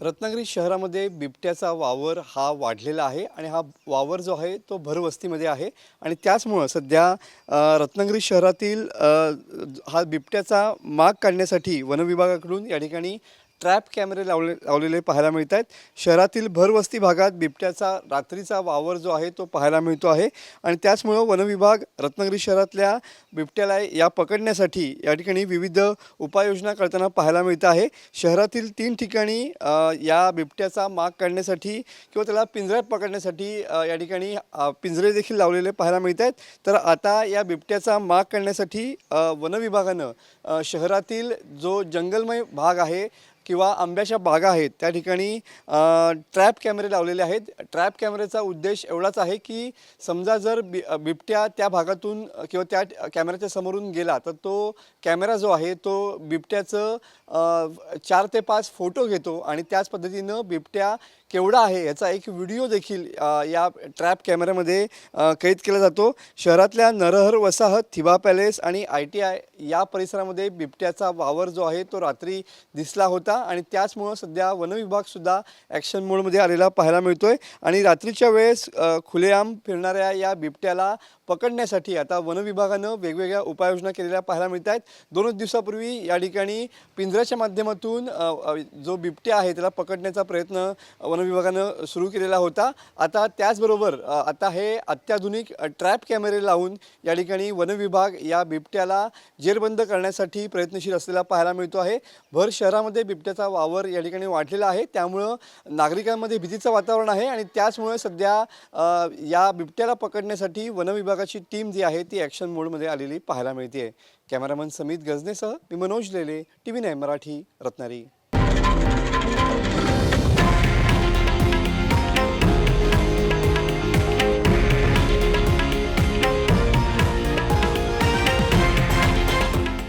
रत्नागिरी शहरामध्ये बिबट्याचा वावर हा वाढलेला आहे आणि हा वावर जो आहे तो भरवस्तीमध्ये आहे. आणि त्याचमुळं सध्या अ, रत्नागिरी शहरातील अ, हा बिबट्याचा माग काढण्यासाठी वनविभागाकडून या ठिकाणी ट्रॅप कॅमेरे लावले लावलेले पाहायला मिळत आहेत शहरातील भरवस्ती भागात बिबट्याचा रात्रीचा वावर जो आहे तो पाहायला मिळतो आहे. आणि त्याचमुळं वनविभाग रत्नागिरी शहरातल्या बिबट्याला या पकडण्यासाठी या ठिकाणी विविध उपाययोजना करताना पाहायला मिळत आहे. शहरातील तीन ठिकाणी या बिबट्याचा माग काढण्यासाठी किंवा त्याला पिंजऱ्यात पकडण्यासाठी या ठिकाणी पिंजरे देखील लावलेले पाहायला मिळत आहेत तर आता या बिबट्याचा माग काढण्यासाठी वनविभागानं शहरातील जो जंगलमय भाग आहे किंवा आंब्याच्या बागा आहेत त्या ठिकाणी ट्रॅप कॅमेरे लावलेले आहेत. ट्रॅप कॅमेऱ्याचा उद्देश एवढाच आहे की समजा जर बि बिबट्या त्या भागातून किंवा त्या कॅमेऱ्याच्या समोरून गेला तर तो कॅमेरा जो आहे तो बिबट्याचं चार ते पाच फोटो घेतो आणि त्याच पद्धतीनं बिबट्या केवढा आहे याचा एक व्हिडिओ देखील या ट्रॅप कॅमेऱ्यामध्ये कैद केला जातो. शहरातल्या नरहर वसाहत थिबा पॅलेस आणि आय टी आय या परिसरामध्ये बिबट्याचा वावर जो आहे तो रात्री दिसला होता. आणि त्याचमुळं सध्या वनविभागसुद्धा ॲक्शन मोडमध्ये आलेला पाहायला मिळतोय. आणि रात्रीच्या वेळेस खुलेआम फिरणाऱ्या या बिबट्याला पकडण्यासाठी आता वनविभागानं वेगवेगळ्या उपाययोजना केलेल्या पाहायला मिळत आहेत दोनच दिवसापूर्वी या ठिकाणी पिंजऱ्याच्या माध्यमातून जो बिबट्या आहे त्याला पकडण्याचा प्रयत्न वनविभागानं सुरू केलेला होता. आता त्याचबरोबर आता हे अत्याधुनिक ट्रॅप कॅमेरे लावून या ठिकाणी वनविभाग या बिबट्याला जेरबंद करण्यासाठी प्रयत्नशील असलेला पाहायला मिळतो आहे. भर शहरामध्ये बिबट्याचा वावर या ठिकाणी वाढलेला आहे. त्यामुळं नागरिकांमध्ये भीतीचं वातावरण आहे आणि त्याचमुळे सध्या या बिबट्याला पकडण्यासाठी वनविभागाची टीम जी आहे ती ॲक्शन मोडमध्ये आलेली पाहायला मिळते कॅमेरामन समित गजनेसह मी Manoj Lele T V nine Marathi Ratnagiri.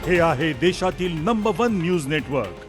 हे आहे देशातील नंबर वन न्यूज नेटवर्क